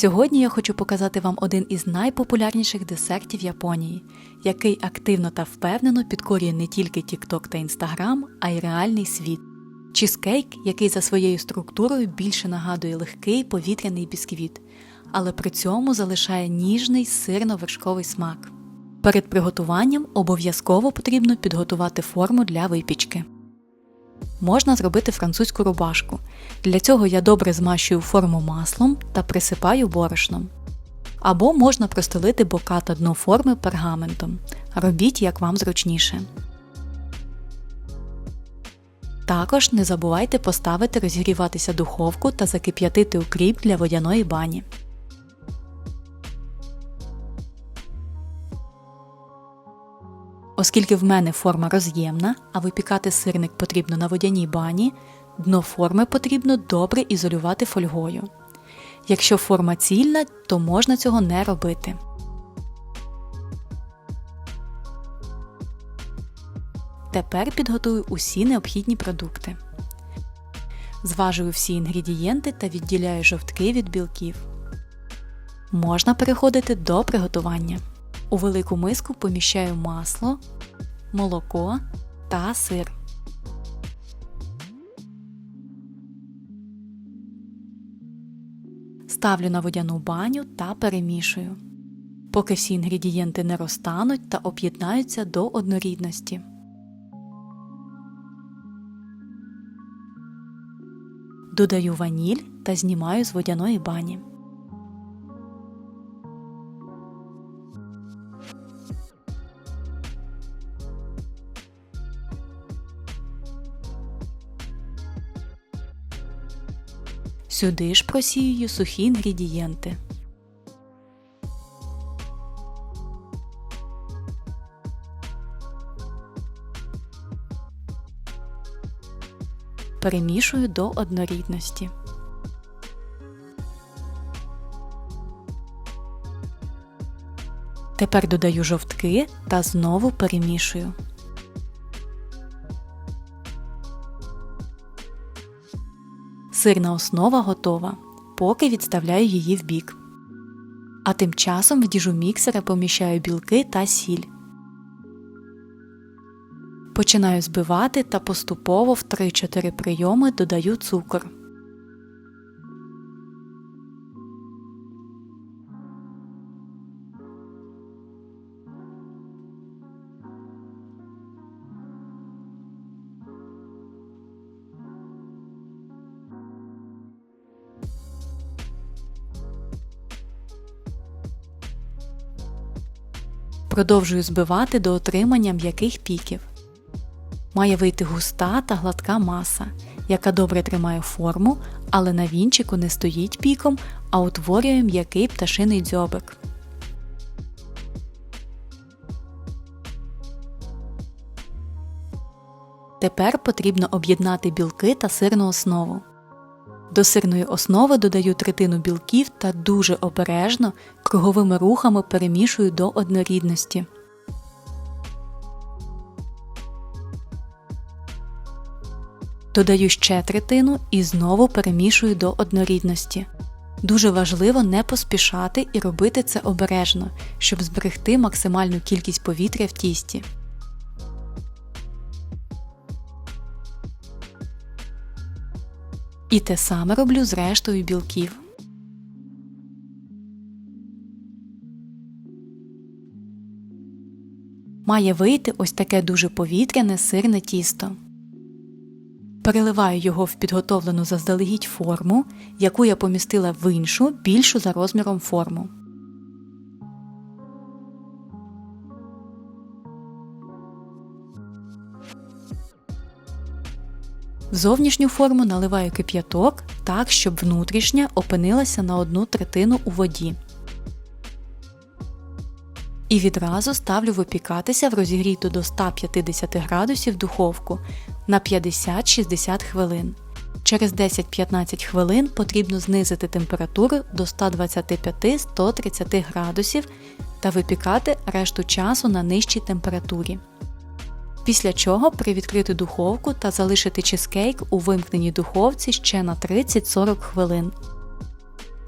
Сьогодні я хочу показати вам один із найпопулярніших десертів Японії, який активно та впевнено підкорює не тільки TikTok та Instagram, а й реальний світ. Чізкейк, який за своєю структурою більше нагадує легкий повітряний бісквіт, але при цьому залишає ніжний сирно-вершковий смак. Перед приготуванням обов'язково потрібно підготувати форму для випічки. Можна зробити французьку рубашку. Для цього я добре змащую форму маслом та присипаю борошном. Або можна простелити бока та дно форми пергаментом. Робіть як вам зручніше. Також не забувайте поставити розігріватися духовку та закип'ятити укріп для водяної бані. Оскільки в мене форма роз'ємна, а випікати сирник потрібно на водяній бані, дно форми потрібно добре ізолювати фольгою. Якщо форма цільна, то можна цього не робити. Тепер підготую усі необхідні продукти. Зважую всі інгредієнти та відділяю жовтки від білків. Можна переходити до приготування. У велику миску поміщаю масло, молоко та сир. Ставлю на водяну баню та перемішую, поки всі інгредієнти не розтануть та об'єднаються до однорідності. Додаю ваніль та знімаю з водяної бані. Сюди ж просіюю сухі інгредієнти. Перемішую до однорідності. Тепер додаю жовтки та знову перемішую. Сирна основа готова, поки відставляю її в бік. А тим часом в діжу міксера поміщаю білки та сіль. Починаю збивати та поступово в 3-4 прийоми додаю цукор. Продовжую збивати до отримання м'яких піків. Має вийти густа та гладка маса, яка добре тримає форму, але на вінчику не стоїть піком, а утворює м'який пташиний дзьобик. Тепер потрібно об'єднати білки та сирну основу. До сирної основи додаю третину білків та дуже обережно круговими рухами перемішую до однорідності. Додаю ще третину і знову перемішую до однорідності. Дуже важливо не поспішати і робити це обережно, щоб зберегти максимальну кількість повітря в тісті. І те саме роблю з рештою білків. Має вийти ось таке дуже повітряне сирне тісто. Переливаю його в підготовлену заздалегідь форму, яку я помістила в іншу, більшу за розміром форму. В зовнішню форму наливаю кип'яток так, щоб внутрішня опинилася на одну третину у воді. І відразу ставлю випікатися в розігріту до 150 градусів духовку на 50-60 хвилин. Через 10-15 хвилин потрібно знизити температуру до 125-130 градусів та випікати решту часу на нижчій температурі. Після чого привідкрити духовку та залишити чизкейк у вимкненій духовці ще на 30-40 хвилин.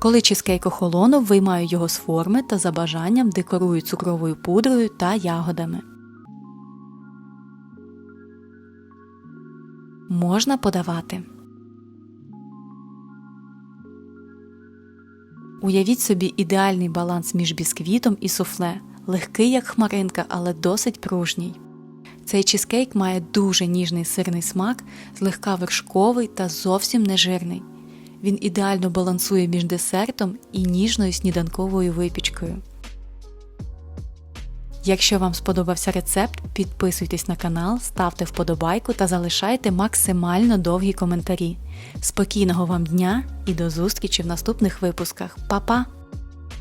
Коли чизкейк охолонув, виймаю його з форми та за бажанням декорую цукровою пудрою та ягодами. Можна подавати. Уявіть собі ідеальний баланс між бісквітом і суфле, легкий як хмаринка, але досить пружній. Цей чизкейк має дуже ніжний сирний смак, злегка вершковий та зовсім не жирний. Він ідеально балансує між десертом і ніжною сніданковою випічкою. Якщо вам сподобався рецепт, підписуйтесь на канал, ставте вподобайку та залишайте максимально довгі коментарі. Спокійного вам дня і до зустрічі в наступних випусках. Па-па!